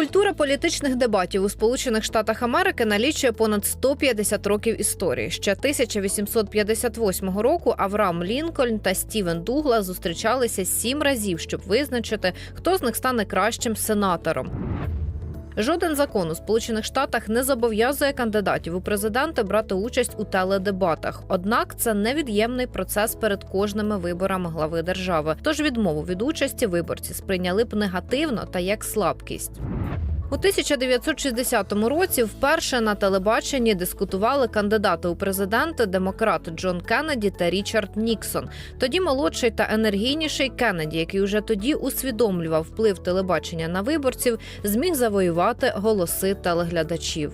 Культура політичних дебатів у Сполучених Штатах Америки налічує понад 150 років історії. Ще 1858 року Авраам Лінкольн та Стівен Дугла зустрічалися сім разів, щоб визначити, хто з них стане кращим сенатором. Жоден закон у Сполучених Штатах не зобов'язує кандидатів у президенти брати участь у теледебатах. Однак це невід'ємний процес перед кожними виборами глави держави. Тож відмову від участі виборці сприйняли б негативно та як слабкість. У 1960 році вперше на телебаченні дискутували кандидати у президенти демократ Джон Кеннеді та Річард Ніксон. Тоді молодший та енергійніший Кеннеді, який уже тоді усвідомлював вплив телебачення на виборців, зміг завоювати голоси телеглядачів.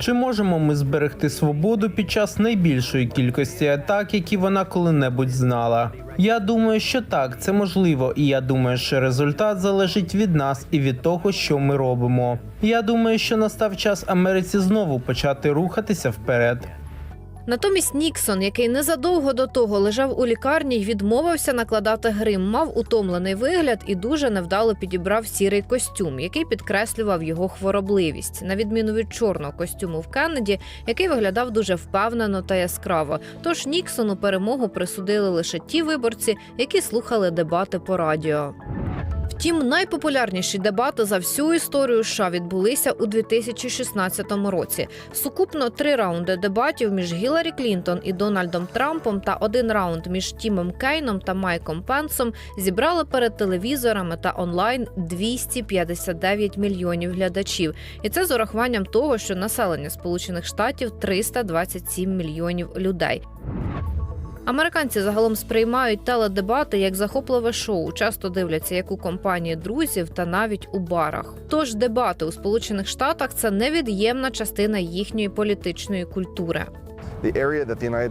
Чи можемо ми зберегти свободу під час найбільшої кількості атак, які вона коли-небудь знала? Я думаю, що так, це можливо, і я думаю, що результат залежить від нас і від того, що ми робимо. Я думаю, що настав час Америці знову почати рухатися вперед. Натомість Ніксон, який незадовго до того лежав у лікарні й відмовився накладати грим, мав утомлений вигляд і дуже невдало підібрав сірий костюм, який підкреслював його хворобливість, на відміну від чорного костюму в Кеннеді, який виглядав дуже впевнено та яскраво. Тож Ніксону перемогу присудили лише ті виборці, які слухали дебати по радіо. Втім, найпопулярніші дебати за всю історію США відбулися у 2016 році. Сукупно три раунди дебатів між Гіларі Клінтон і Дональдом Трампом та один раунд між Тімом Кейном та Майком Пенсом зібрали перед телевізорами та онлайн 259 мільйонів глядачів. І це з урахуванням того, що населення Сполучених Штатів 327 мільйонів людей. Американці загалом сприймають теледебати як захопливе шоу, часто дивляться як у компанії друзів та навіть у барах. Тож дебати у Сполучених Штатах це невід'ємна частина їхньої політичної культури.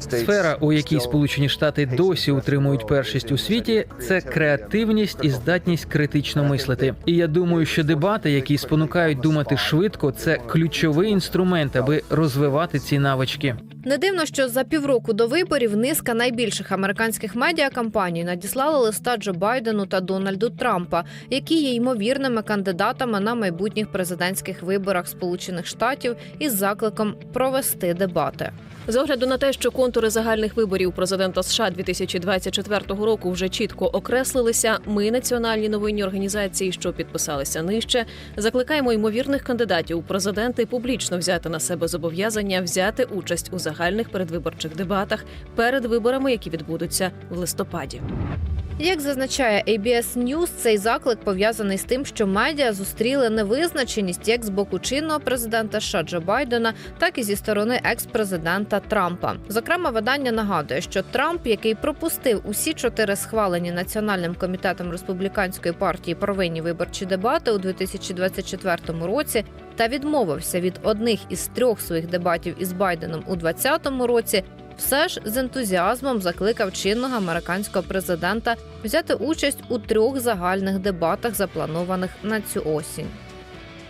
Сфера, у якій Сполучені Штати досі утримують першість у світі, це креативність і здатність критично мислити. І я думаю, що дебати, які спонукають думати швидко, це ключовий інструмент, аби розвивати ці навички. Не дивно, що за півроку до виборів низка найбільших американських медіакампаній надіслали листа Джо Байдену та Дональду Трампа, які є ймовірними кандидатами на майбутніх президентських виборах Сполучених Штатів із закликом провести дебати. З огляду на те, що контури загальних виборів президента США 2024 року вже чітко окреслилися, ми, національні новинні організації, що підписалися нижче, закликаємо ймовірних кандидатів у президенти публічно взяти на себе зобов'язання взяти участь у загальних передвиборчих дебатах перед виборами, які відбудуться в листопаді. Як зазначає ABS News, цей заклик пов'язаний з тим, що медіа зустріли невизначеність як з боку чинного президента США Байдена, так і зі сторони екс-президента Трампа. Зокрема, видання нагадує, що Трамп, який пропустив усі чотири схвалені національним комітетом республіканської партії провинні виборчі дебати у 2024 році, та відмовився від одних із трьох своїх дебатів із Байденом у 2020 році, все ж з ентузіазмом закликав чинного американського президента взяти участь у трьох загальних дебатах, запланованих на цю осінь.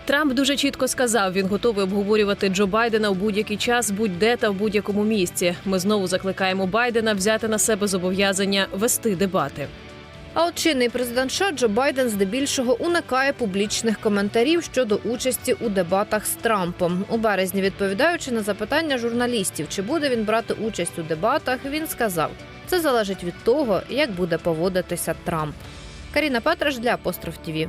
Трамп дуже чітко сказав, він готовий обговорювати Джо Байдена в будь-який час, будь-де та в будь-якому місці. Ми знову закликаємо Байдена взяти на себе зобов'язання вести дебати. А от чинний президент США Джо Байден здебільшого уникає публічних коментарів щодо участі у дебатах з Трампом. У березні, відповідаючи на запитання журналістів, чи буде він брати участь у дебатах, він сказав: це залежить від того, як буде поводитися Трамп. Каріна Петраш для Апостроф ТІВІ.